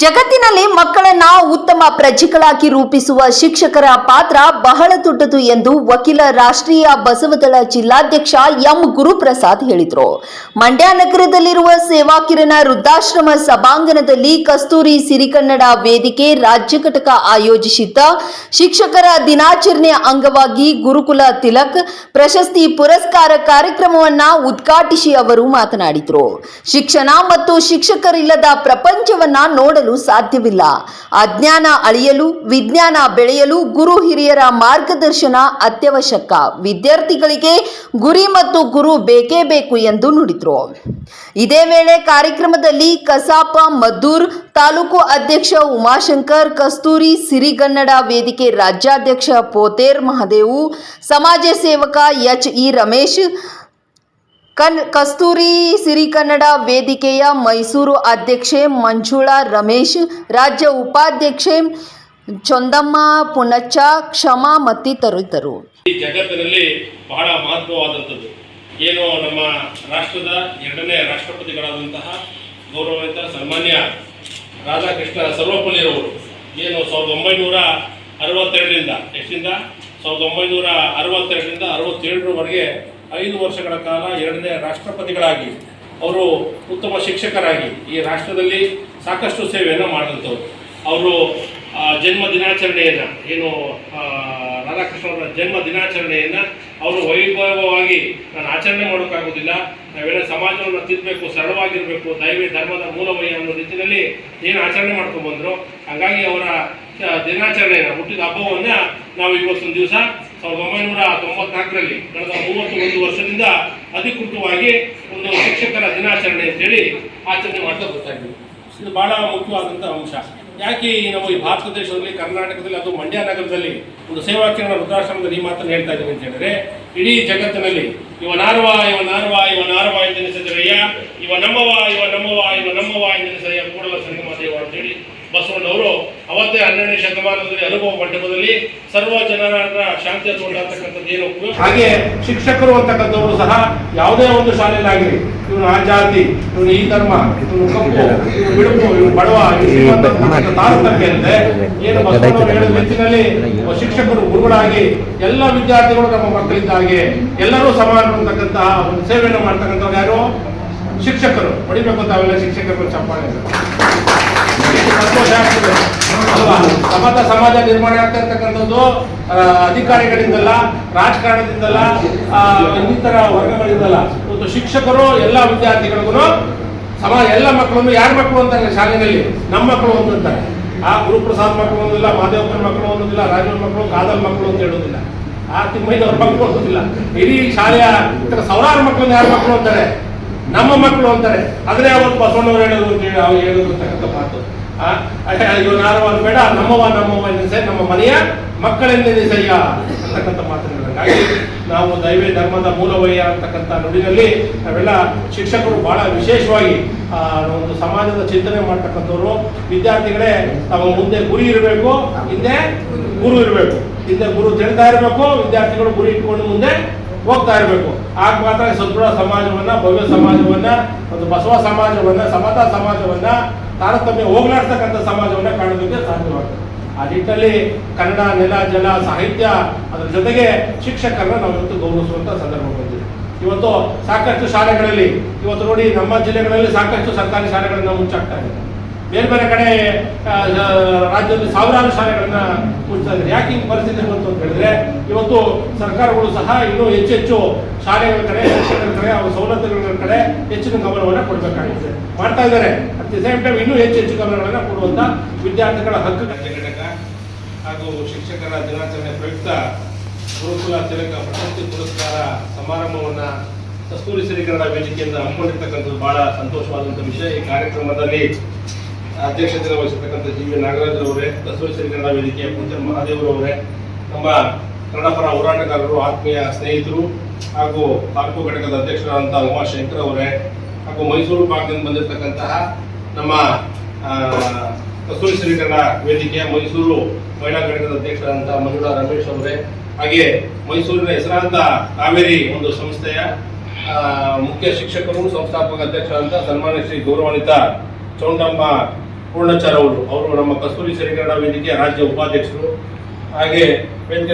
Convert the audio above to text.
ಜಗತ್ತಿನಲ್ಲಿ ಮಕ್ಕಳನ್ನ ಉತ್ತಮ ಪ್ರಜೆಗಳಾಗಿ ರೂಪಿಸುವ ಶಿಕ್ಷಕರ ಪಾತ್ರ ಬಹಳ ದೊಡ್ಡದು ಎಂದು ವಕೀಲ ರಾಷ್ಟ್ರೀಯ ಬಸವದಳ ಜಿಲ್ಲಾಧ್ಯಕ್ಷ ಎಂ ಗುರುಪ್ರಸಾದ್ ಹೇಳಿದರು. ಮಂಡ್ಯ ನಗರದಲ್ಲಿರುವ ಸೇವಾಕಿರಣ ವೃದ್ಧಾಶ್ರಮ ಸಭಾಂಗಣದಲ್ಲಿ ಕಸ್ತೂರಿ ಸಿರಿಕನ್ನಡ ವೇದಿಕೆ ರಾಜ್ಯ ಘಟಕ ಆಯೋಜಿಸಿದ್ದ ಶಿಕ್ಷಕರ ದಿನಾಚರಣೆಯ ಅಂಗವಾಗಿ ಗುರುಕುಲ ತಿಲಕ್ ಪ್ರಶಸ್ತಿ ಪುರಸ್ಕಾರ ಕಾರ್ಯಕ್ರಮವನ್ನ ಉದ್ಘಾಟಿಸಿ ಅವರು ಮಾತನಾಡಿದರು. ಶಿಕ್ಷಣ ಮತ್ತು ಶಿಕ್ಷಕರಿಲ್ಲದ ಪ್ರಪಂಚವನ್ನ ನೋಡಲು ಸಾಧ್ಯವಿಲ್ಲ. ಅಜ್ಞಾನ ಅಳಿಯಲು, ವಿಜ್ಞಾನ ಬೆಳೆಯಲು ಗುರು ಹಿರಿಯರ ಮಾರ್ಗದರ್ಶನ ಅತ್ಯವಶ್ಯಕ. ವಿದ್ಯಾರ್ಥಿಗಳಿಗೆ ಗುರಿ ಮತ್ತು ಗುರು ಬೇಕೇ ಬೇಕು ಎಂದು ನುಡಿದರು. ಇದೇ ವೇಳೆ ಕಾರ್ಯಕ್ರಮದಲ್ಲಿ ಕಸಾಪ ಮದ್ದೂರ್, ತಾಲೂಕು ಅಧ್ಯಕ್ಷ ಉಮಾಶಂಕರ್, ಕಸ್ತೂರಿ ಸಿರಿಗನ್ನಡ ವೇದಿಕೆ ರಾಜ್ಯಾಧ್ಯಕ್ಷ ಪೋತೇರ್ ಮಹದೇವು, ಸಮಾಜ ಸೇವಕ ಎಚ್ ಇ ರಮೇಶ್ ಕನ್, ಕಸ್ತೂರಿ ಸಿರಿಕನ್ನಡ ವೇದಿಕೆಯ ಮೈಸೂರು ಅಧ್ಯಕ್ಷೆ ಮಂಜುಳಾ ರಮೇಶ್, ರಾಜ್ಯ ಉಪಾಧ್ಯಕ್ಷೆ ಚಂದಮ್ಮ ಪುನಚ್ಚ ಕ್ಷಮಾ ಮತ್ತಿತರಿದ್ದರು. ಈ ಜಗತ್ತಿನಲ್ಲಿ ಬಹಳ ಮಹತ್ವವಾದಂಥದ್ದು. ಏನು ನಮ್ಮ ರಾಷ್ಟ್ರದ ಎರಡನೇ ರಾಷ್ಟ್ರಪತಿಗಳಾದಂತಹ ಗೌರವಾನ್ವಿತ ಸನ್ಮಾನ್ಯ ರಾಧಾಕೃಷ್ಣ ಸರ್ವಪಲ್ಲಿರವರು ಏನು ಸಾವಿರದ ಒಂಬೈನೂರ ಅರವತ್ತೆರಡರಿಂದ, ಎಷ್ಟಿಂದ? ಸಾವಿರದ ಒಂಬೈನೂರ ಅರವತ್ತೆರಡರಿಂದ ಅರವತ್ತೇಳರವರೆಗೆ ಐದು ವರ್ಷಗಳ ಕಾಲ ಎರಡನೇ ರಾಷ್ಟ್ರಪತಿಗಳಾಗಿ, ಅವರು ಉತ್ತಮ ಶಿಕ್ಷಕರಾಗಿ ಈ ರಾಷ್ಟ್ರದಲ್ಲಿ ಸಾಕಷ್ಟು ಸೇವೆಯನ್ನು ಮಾಡಿದಂಥವ್ರು. ಅವರು ಜನ್ಮ ದಿನಾಚರಣೆಯನ್ನು, ಏನು ರಾಧಾಕೃಷ್ಣ ಅವರ ಜನ್ಮ ದಿನಾಚರಣೆಯನ್ನು ಅವರು ವೈಭವವಾಗಿ ನಾನು ಆಚರಣೆ ಮಾಡೋಕ್ಕಾಗೋದಿಲ್ಲ. ನಾವೆಲ್ಲ ಸಮಾಜವನ್ನು ತಿದ್ದಬೇಕು ಸರಳವಾಗಿರಬೇಕು, ದೈವೇ ಧರ್ಮದ ಮೂಲವಯ್ಯ ಅನ್ನೋ ರೀತಿಯಲ್ಲಿ ಏನು ಆಚರಣೆ ಮಾಡ್ಕೊಂಡು ಬಂದರು ಹಾಗಾಗಿ ಅವರ ದಿನಾಚರಣೆಯನ್ನು, ಹುಟ್ಟಿದ ಹಬ್ಬವನ್ನು ನಾವು ಇವತ್ತೊಂದು ದಿವಸ ಸಾವಿರದ ಒಂಬೈನೂರ ತೊಂಬತ್ನಾಲ್ಕರಲ್ಲಿ ಕಳೆದ ಮೂವತ್ತು ಒಂದು ವರ್ಷದಿಂದ ಅಧಿಕೃತವಾಗಿ ಒಂದು ಶಿಕ್ಷಕರ ದಿನಾಚರಣೆ ಅಂತೇಳಿ ಆಚರಣೆ ಮಾಡ್ತಾ ಇದ್ದೀವಿ ಇದು ಬಹಳ ಮುಖ್ಯವಾದಂಥ ಅಂಶ. ಯಾಕೆ ನಾವು ಈ ಭಾರತ ದೇಶದಲ್ಲಿ, ಕರ್ನಾಟಕದಲ್ಲಿ ಅದು ಮಂಡ್ಯ ನಗರದಲ್ಲಿ ಒಂದು ಸೇವಾ ಕಿರಣ ವೃದ್ಧಾಶ್ರಮದಲ್ಲಿ ಈ ಮಾತನ್ನು ಹೇಳ್ತಾ ಇದ್ದೀವಿ ಅಂತ ಹೇಳಿದ್ರೆ, ಇಡೀ ಜಗತ್ತಿನಲ್ಲಿ ಇವ ನಾರ್ವ ಇವ ನಾರ್ವ ಇವ ನಾರ್ವ ಎಂದೆನಿಸಿದರಯ್ಯ, ಇವ ನಮ್ಮವ ಇವ ನಮ್ಮವ ಇವ ನಮ್ಮವ ಎಂದೆನಿಸಯ್ಯ ಕೂಡಲ ಸಂಗಮ ದೇವ ಅಂತೇಳಿ ಬಸವಣ್ಣವರು ಅವತ್ತೇ ಹನ್ನೆರಡನೇ ಶತಮಾನದಲ್ಲಿ ಅನುಭವ ಮಂಟಪದಲ್ಲಿ ಸರ್ವ ಜನರ ಅಂತಕ್ಕಂಥದ್ದು ಏನು ಹಾಗೆ ಶಿಕ್ಷಕರು ಅಂತಕ್ಕಂಥವ್ರು ಸಹ ಯಾವುದೇ ಒಂದು ಶಾಲೆಯಲ್ಲಾಗಲಿ ಇವನು ಆ ಜಾತಿ ಇವನು ಈ ಧರ್ಮ ಇವನು ಕಪ್ಪು ಇವನು ಬಿಡುಪು ಇವನು ಬಡವ ತಾರತಮ್ಯ ಏನು ಬಸವಣ್ಣ ಹೇಳಿದ ನಿಟ್ಟಿನಲ್ಲಿ ಶಿಕ್ಷಕರು ಗುರುಗಳಾಗಿ ಎಲ್ಲ ವಿದ್ಯಾರ್ಥಿಗಳು ನಮ್ಮ ಮಕ್ಕಳಿದ್ದ ಹಾಗೆ ಎಲ್ಲರೂ ಸಮಾನರು ಅಂತಕ್ಕಂತಹ ಒಂದು ಸೇವೆಯನ್ನು ಮಾಡ್ತಕ್ಕಂಥವ್ರು ಯಾರು? ಶಿಕ್ಷಕರು. ಹೊಡಿಬೇಕು ಅಂತ ಅವೆಲ್ಲ ಶಿಕ್ಷಕರು, ಚಪ್ಪಾಳೆ ಸಂತೋಷ ಆಗ್ತದೆ ಸಮತ ಸಮಾಜ ನಿರ್ಮಾಣ ಆಗ್ತಾ ಇರ್ತಕ್ಕಂಥದ್ದು ಅಧಿಕಾರಿಗಳಿಂದಲ್ಲ, ರಾಜಕಾರಣದಿಂದಲ್ಲ ಇನ್ನಿತರ ವರ್ಗಗಳಿಂದಲ್ಲ. ಮತ್ತು ಶಿಕ್ಷಕರು, ಎಲ್ಲ ವಿದ್ಯಾರ್ಥಿಗಳಿಗೂ, ಸಮ, ಎಲ್ಲ ಮಕ್ಕಳನ್ನು ಯಾರ ಮಕ್ಕಳು ಅಂತಾರೆ ಶಾಲೆಯಲ್ಲಿ? ನಮ್ಮ ಮಕ್ಕಳು ಅಂತಾರೆ. ಆ ಗುರುಪ್ರಸಾದ್ ಮಕ್ಕಳು ಅನ್ನೋದಿಲ್ಲ ಮಾದೇವಪ್ಪನ ಮಕ್ಕಳು ಅನ್ನೋದಿಲ್ಲ ರಾಜನ ಮಕ್ಕಳು, ಕಾದಲ್ ಮಕ್ಕಳು ಅಂತ ಹೇಳೋದಿಲ್ಲ. ಆ ತಿಮ್ಮಯ್ಯನವ್ರ ಮಕ್ಕಳು ಅನ್ನೋದಿಲ್ಲ ಇಡೀ ಶಾಲೆಯ ಸಾವಿರಾರು ಮಕ್ಕಳು ಯಾರ ಮಕ್ಕಳು ಅಂತಾರೆ? ನಮ್ಮ ಮಕ್ಕಳು ಅಂತಾರೆ. ಅದನ್ನೇ ಅವರು ಬಸವಣ್ಣವ್ರು ಹೇಳೋದು ಅಂತ ಹೇಳಿ, ಅವ್ರು ಹೇಳೋದು ಅಂತಕ್ಕಂಥ ಮಾತು. ನಾರವಾದ ಬೇಡ. ನಮ್ಮವ ನಮ್ಮವ ಎನಿಸೆ ನಮ್ಮ ಮನೆಯ ಮಕ್ಕಳೆಂದೆನಿಸಯ್ಯ ಅಂತಕ್ಕಂಥ ಮಾತುಗಳು ನಾವು ದೈವ, ಧರ್ಮದ ಮೂಲವಯ್ಯ ಅಂತಕ್ಕಂಥ ನುಡಿನಲ್ಲಿ ನಾವೆಲ್ಲ ಶಿಕ್ಷಕರು ಬಹಳ ವಿಶೇಷವಾಗಿ ಒಂದು ಸಮಾಜದ ಚಿಂತನೆ ಮಾಡ್ತಕ್ಕಂಥವ್ರು. ವಿದ್ಯಾರ್ಥಿಗಳೇ ತಮ್ಮ ಮುಂದೆ ಗುರಿ ಇರಬೇಕು, ಹಿಂದೆ ಗುರು ಇರಬೇಕು. ಹಿಂದೆ ಗುರು ತಿಳಿತಾ ಇರಬೇಕು, ವಿದ್ಯಾರ್ಥಿಗಳು ಗುರಿ ಇಟ್ಕೊಂಡು ಮುಂದೆ ಹೋಗ್ತಾ ಇರಬೇಕು. ಆಗ ಮಾತ್ರ ಸದೃಢ ಸಮಾಜವನ್ನ, ಭವ್ಯ ಸಮಾಜವನ್ನ, ಒಂದು ಬಸವ ಸಮಾಜವನ್ನ, ಸಮತಾ ಸಮಾಜವನ್ನ ತಾರತಮ್ಯ ಹೋಗ್ಲಾಡ್ತಕ್ಕಂಥ ಸಮಾಜವನ್ನ ಕಾಣೋದಕ್ಕೆ ಸಾಧ್ಯವಾಗುತ್ತೆ ಆ ನಿಟ್ಟಿನಲ್ಲಿ ಕನ್ನಡ, ನೆಲ, ಜಲ, ಸಾಹಿತ್ಯ ಅದರ ಜೊತೆಗೆ ಶಿಕ್ಷಕರನ್ನ ನಾವು ಇವತ್ತು ಗೌರವಿಸುವಂತ ಸಂದರ್ಭ ಬಂದಿದೆ. ಇವತ್ತು ಸಾಕಷ್ಟು ಶಾಲೆಗಳಲ್ಲಿ, ಇವತ್ತು ನೋಡಿ ನಮ್ಮ ಜಿಲ್ಲೆಗಳಲ್ಲಿ ಸಾಕಷ್ಟು ಸರ್ಕಾರಿ ಶಾಲೆಗಳನ್ನ ಮುಂಚಾಗ್ತಾ ಇದೆ ಬೇರೆ ಬೇರೆ ಕಡೆ ರಾಜ್ಯದಲ್ಲಿ ಸಾವಿರಾರು ಶಾಲೆಗಳನ್ನ ಮುಚ್ತಾ ಇದ್ದಾರೆ. ಯಾಕೆ ಹಿಂಗ್ ಪರಿಸ್ಥಿತಿ ಬಂತು ಅಂತ ಹೇಳಿದ್ರೆ, ಇವತ್ತು ಸರ್ಕಾರಗಳು ಸಹ ಇನ್ನೂ ಹೆಚ್ಚು ಹೆಚ್ಚು ಶಾಲೆಗಳ ಕಡೆ, ಶಿಕ್ಷಕರ ಕಡೆ, ಅವರ ಸವಲತ್ತುಗಳ ಕಡೆ ಹೆಚ್ಚಿನ ಗಮನವನ್ನು ಕೊಡಬೇಕಾಗಿದೆ. ಮಾಡ್ತಾ ಇದ್ದಾರೆ. ಅಟ್ ದಿ ಸೇಮ್ ಟೈಮ್ ಇನ್ನೂ ಹೆಚ್ಚು ಹೆಚ್ಚು ಗಮನಗಳನ್ನು ಕೊಡುವಂತ ವಿದ್ಯಾರ್ಥಿಗಳ ಹಕ್ಕು. ಘಟಕ ಹಾಗೂ ಶಿಕ್ಷಕರ ದಿನಾಚರಣೆ ಪ್ರಯುಕ್ತ ಗುರುಕುಲ ತಿಲಕ ಪ್ರಶಸ್ತಿ ಪುರಸ್ಕಾರ ಸಮಾರಂಭವನ್ನ ಕಸ್ತೂರಿ ಶ್ರೀಕರಣ ವೇದಿಕೆಯಿಂದ ಹಮ್ಮಿಕೊಂಡಿರ್ತಕ್ಕಂಥದ್ದು ಬಹಳ ಸಂತೋಷವಾದಂಥ ವಿಷಯ. ಈ ಕಾರ್ಯಕ್ರಮದಲ್ಲಿ ಅಧ್ಯಕ್ಷತೆ ವಹಿಸಿರ್ತಕ್ಕಂಥ ಜಿ ವಿ ನಾಗರಾಜ್ ಅವರೇ, ಕಸ್ತೂರಿ ಸಿರಿಕನ್ನಡ ವೇದಿಕೆಯ ಪೂಜನ್ ಮಹಾದೇವರು ಅವರೇ, ನಮ್ಮ ಕನ್ನಡಪರ ಹೋರಾಟಗಾರರು, ಆತ್ಮೀಯ ಸ್ನೇಹಿತರು ಹಾಗೂ ತಾಲೂಕು ಘಟಕದ ಅಧ್ಯಕ್ಷರಾದಂತಹ ಉಮಾಶಂಕರ್ ಅವರೇ ಹಾಗೂ ಮೈಸೂರು ಭಾಗದಿಂದ ಬಂದಿರತಕ್ಕಂತಹ ನಮ್ಮ ಕಸ್ತೂರಿ ಶ್ರೀಕರಣ ವೇದಿಕೆಯ ಮೈಸೂರು ಮಹಿಳಾ ಘಟಕದ ಅಧ್ಯಕ್ಷರಾದಂತಹ ಮಂಜುಳಾ ರಮೇಶ್ ಅವರೇ, ಹಾಗೆ ಮೈಸೂರಿನ ಹೆಸರಾಂತ ಕಾವೇರಿ ಒಂದು ಸಂಸ್ಥೆಯ ಮುಖ್ಯ ಶಿಕ್ಷಕರು, ಸಂಸ್ಥಾಪಕ ಅಧ್ಯಕ್ಷರಾದಂಥ ಸನ್ಮಾನ್ಯ ಶ್ರೀ ಗೌರವಾನ್ವಿತ ಚೌಂಡಮ್ಮ ಪೂರ್ಣಚಾರ್ ಅವರು ಅವರು ನಮ್ಮ ಕಸ್ತೂರಿ ಸಿರಿಗನ್ನಡ ವೇದಿಕೆ ರಾಜ್ಯ ಉಪಾಧ್ಯಕ್ಷರು. ಹಾಗೆ ವೇದಿಕೆ